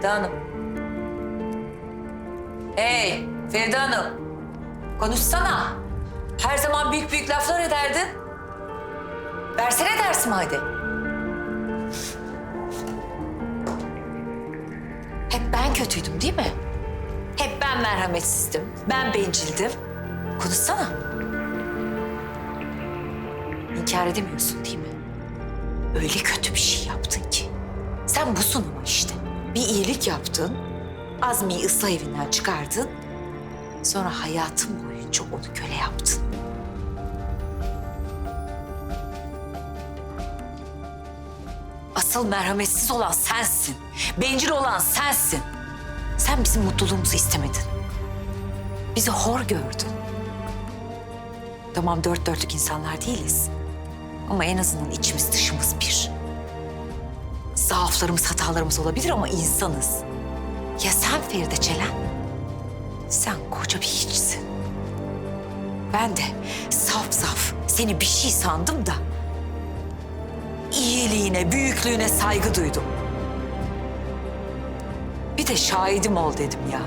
Feride Hanım. Hey Feride Hanım. Konuşsana. Her zaman büyük büyük laflar ederdin. Versene dersimi hadi. Hep ben kötüydüm değil mi? Hep ben merhametsizdim. Ben bencildim. Konuşsana. İnkar edemiyorsun değil mi? Öyle kötü bir şey yaptın ki. Sen busun ama işte. Bir iyilik yaptın. Azmi'yi ıslah evinden çıkardın. Sonra hayatın boyunca onu köle yaptın. Asıl merhametsiz olan sensin. Bencil olan sensin. Sen bizim mutluluğumuzu istemedin. Bizi hor gördün. Tamam dört dörtlük insanlar değiliz. Ama en azından içimiz dışımız bir. Zaaflarımız, hatalarımız olabilir ama insanız. Ya sen Feride Çelen? Sen koca bir hiçsin. Ben de saf saf seni bir şey sandım da... ...iyiliğine, büyüklüğüne saygı duydum. Bir de şahidim ol dedim ya.